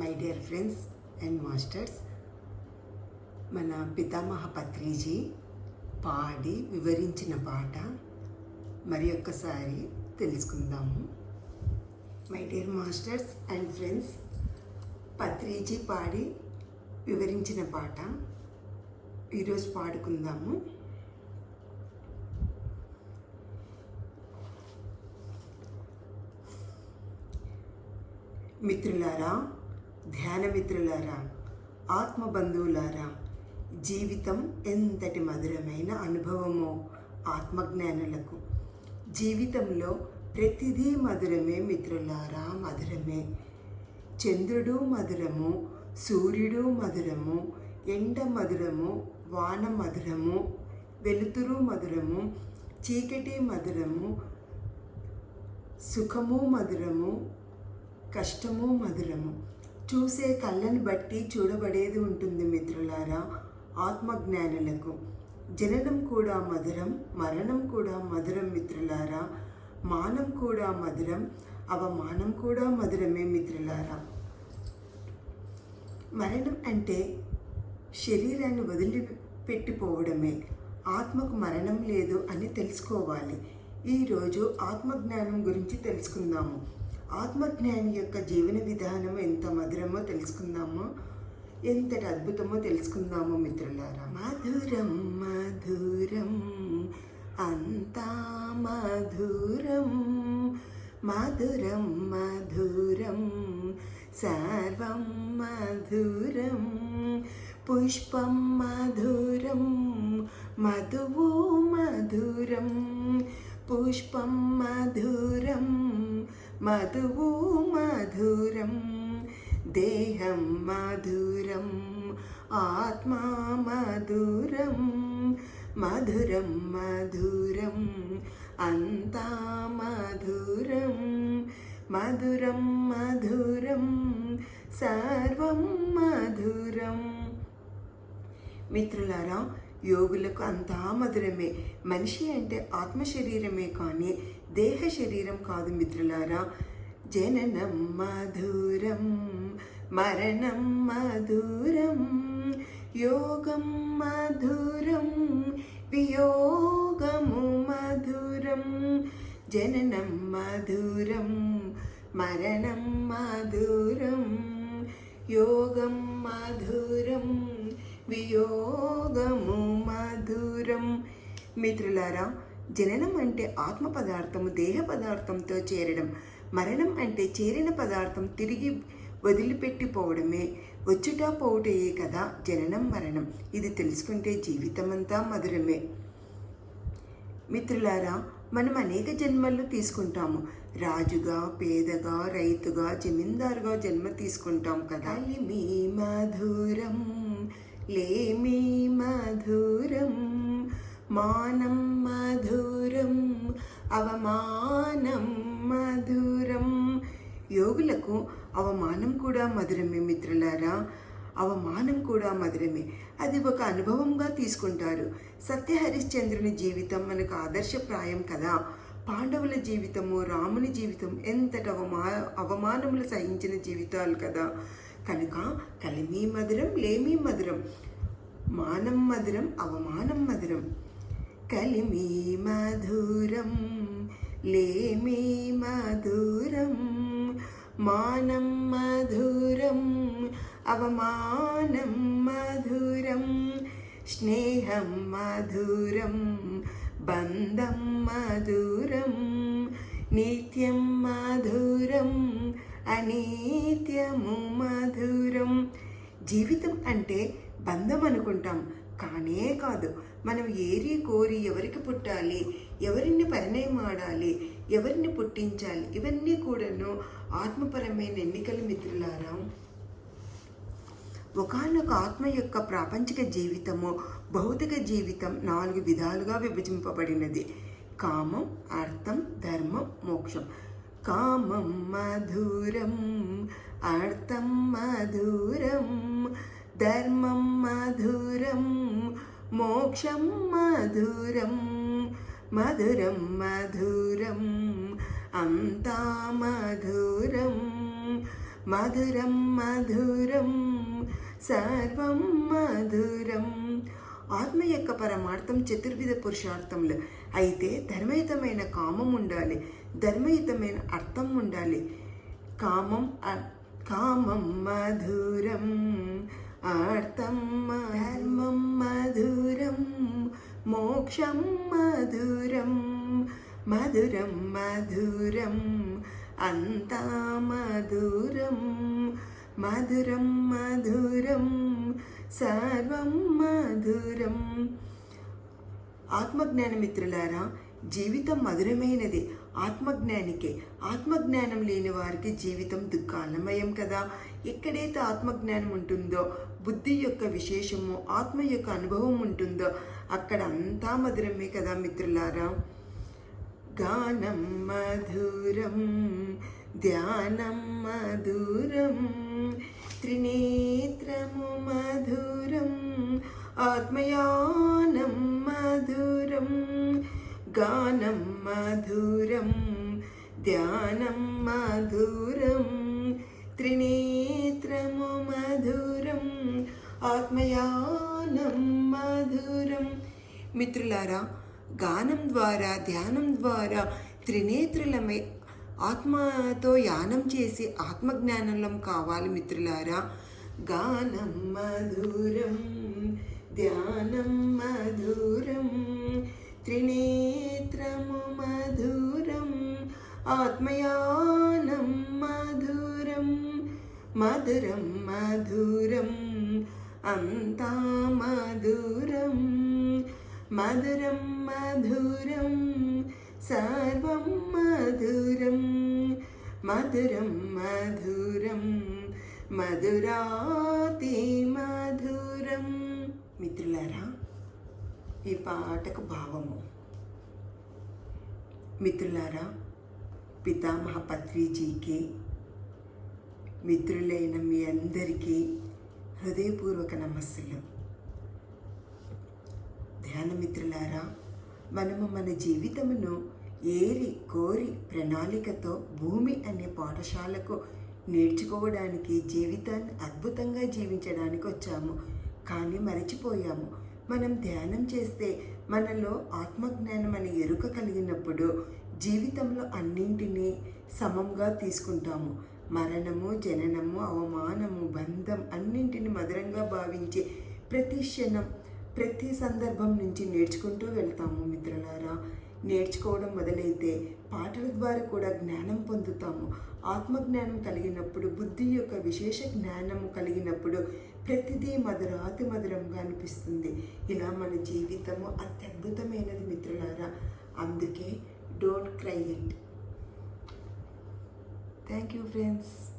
My dear friends and masters మన పితామహ పత్రిజీ పాడి వివరించిన పాట మరి ఒక్కసారి తెలుసుకుందాము. My dear masters and friends Patriji పాడి వివరించిన పాట ఈరోజు పాడుకుందాము. మిత్రులారా ధ్యానమిత్రులారా ఆత్మబంధువులారా జీవితం ఎంతటి మధురమైన అనుభవమో ఆత్మజ్ఞానులకు. జీవితంలో ప్రతిదీ మధురమే మిత్రులారా మధురమే. చంద్రుడు మధురము సూర్యుడు మధురము ఎండ మధురము వాన మధురము వెలుతురు మధురము చీకటి మధురము సుఖము మధురము కష్టము మధురము. చూసే కళ్ళను బట్టి చూడబడేది ఉంటుంది మిత్రులారా ఆత్మజ్ఞానులకు. జననం కూడా మధురం మరణం కూడా మధురం మిత్రులారా. మానం కూడా మధురం అవమానం కూడా మధురమే మిత్రులారా. మరణం అంటే శరీరాన్ని వదిలిపెట్టిపోవడమే ఆత్మకు మరణం లేదు అని తెలుసుకోవాలి. ఈరోజు ఆత్మజ్ఞానం గురించి తెలుసుకుందాము. ఆత్మజ్ఞాని యొక్క జీవన విధానం ఎంత మధురమో తెలుసుకుందామో. ఎంతటి అద్భుతమో తెలుసుకుందామో మిత్రులారా. మధురం మధురం అంతా మధురం. మధురం మధురం సర్వం మధురం. పుష్పం మధురం మధువు మధురం. పుష్పం మధురం మధువు మధురం దేహం మధురం ఆత్మా మధురం మధురం మధురం అంతా మధురం మధురం మధురం సర్వం మధురం మిత్రులారా యోగులకు అంతా మధురమే. మనిషి అంటే ఆత్మ శరీరమే కానీ దేహ శరీరం కాదు మిత్రులారా. జననం మధురం మరణం మధురం యోగం మధురం వియోగము మధురం. జననం మధురం మరణం మధురం యోగం మధురం వియోగ మిత్రులారా జననం అంటే ఆత్మ పదార్థము దేహ పదార్థంతో చేరడం. మరణం అంటే చేరిన పదార్థం తిరిగి వదిలిపెట్టిపోవడమే. వచ్చుట పోవుటయే కదా జననం మరణం. ఇది తెలుసుకుంటే జీవితమంతా మధురమే. మిత్రులారా మనం అనేక జన్మలు తీసుకుంటాము. రాజుగా పేదగా రైతుగా జమీందారుగా జన్మ తీసుకుంటాం కదా. మీ మధురం లేమి మధురం. మానం మధురం అవమానం మధురం. యోగులకు అవమానం కూడా మధురమే మిత్రులారా అవమానం కూడా మధురమే. అది ఒక అనుభవంగా తీసుకుంటారు. సత్య హరిశ్చంద్రుని జీవితం మనకు ఆదర్శప్రాయం కదా. పాండవుల జీవితము రాముని జీవితం ఎంతటి అవమా అవమానములు సహించిన జీవితాలు కదా. కనుక కలిమీ మధురం లేమీ మధురం. మానం మధురం అవమానం మధురం. కలిమి మధురం లేమి మధురం. మానం మధురం అవమానం మధురం. స్నేహం మధురం బంధం మధురం. నిత్యం మధురం అనిత్యము మధురం. జీవితం అంటే బంధం అనుకుంటాం. కానే కాదు. మనం ఏరి కోరి ఎవరికి పుట్టాలి ఎవరిని పరిణయం ఆడాలి ఎవరిని పుట్టించాలి ఇవన్నీ కూడాను ఆత్మపరమైన ఎన్నికల మిత్రులారా ఒకనొక ఆత్మ యొక్క ప్రాపంచిక జీవితము భౌతిక జీవితం నాలుగు విధాలుగా విభజింపబడినది. కామం అర్థం ధర్మం మోక్షం. కామం మధురం అర్థం మధురం. ధర్మం మధురం మోక్షం మధురం మధురం మధురం అంతా మధురం మధురం మధురం సర్వం మధురం. ఆత్మ యొక్క పరమార్థం చతుర్విధ పురుషార్థంలో అయితే ధర్మయుతమైన కామం ఉండాలి ధర్మయుతమైన అర్థం ఉండాలి. కామం కామం మధురం. అర్థం ధర్మం మధురం మోక్షం మధురం మధురం మధురం అంతా మధురం మధురం మధురం సర్వం మధురం ఆత్మజ్ఞాన మిత్రులారా జీవితం మధురమైనది. ఆత్మజ్ఞానికే. ఆత్మజ్ఞానం లేని వారికి జీవితం దుఃఖాలమయం కదా? ఎక్కడైతే ఆత్మజ్ఞానం ఉంటుందో బుద్ధి యొక్క విశేషము ఆత్మ యొక్క అనుభవం ఉంటుందో అక్కడ అంతా మధురమే కదా మిత్రులారా? గానం మధురం ధ్యానం మధురం త్రినేత్రము మధురం ఆత్మయానం మధురం గానం మధురం ధ్యానం మధురం త్రినేత్రము మధురం ఆత్మయానం మధురం మిత్రులారా గానం ద్వారా ధ్యానం ద్వారా త్రినేత్రులమై ఆత్మతో యానం చేసి ఆత్మజ్ఞానంలో కావాలి మిత్రులారా. గానం మధురం ధ్యానం మధురం త్రినేత్రము మధురం ఆత్మయానం మధురం మధురం మధురం అంతా మధురం మధురం మధురం సర్వం మధురం మధురం మధురం మధురాతి మధురం. మిత్రులారా ఈ పాటకు భావము. మిత్రులారా పితామహ పత్రిజీకి మిత్రులైన మీ అందరికీ హృదయపూర్వక నమస్సులు. ధ్యాన మిత్రులారా మనము మన జీవితమును ఏరి కోరి ప్రణాళికతో భూమి అనే పాఠశాలకు నేర్చుకోవడానికి జీవితాన్ని అద్భుతంగా జీవించడానికి వచ్చాము. కానీ మరచిపోయాము. మనం ధ్యానం చేస్తే మనలో ఆత్మజ్ఞానం అనే ఎరుక కలిగినప్పుడు జీవితంలో అన్నింటినీ సమంగా తీసుకుంటాము. మరణము జననము అవమానము బంధం అన్నింటిని మధురంగా భావించి ప్రతి క్షణం ప్రతి సందర్భం నుంచి నేర్చుకుంటూ వెళ్తాము మిత్రులారా. నేర్చుకోవడం మొదలైతే పాటల ద్వారా కూడా జ్ఞానం పొందుతాము. ఆత్మజ్ఞానం కలిగినప్పుడు బుద్ధి యొక్క విశేష జ్ఞానము కలిగినప్పుడు ప్రతిదీ మధురాతి మధురంగా అనిపిస్తుంది. ఇలా మన జీవితము అత్యద్భుతమైనది మిత్రులారా. అందుకే don't cry it. Thank you friends.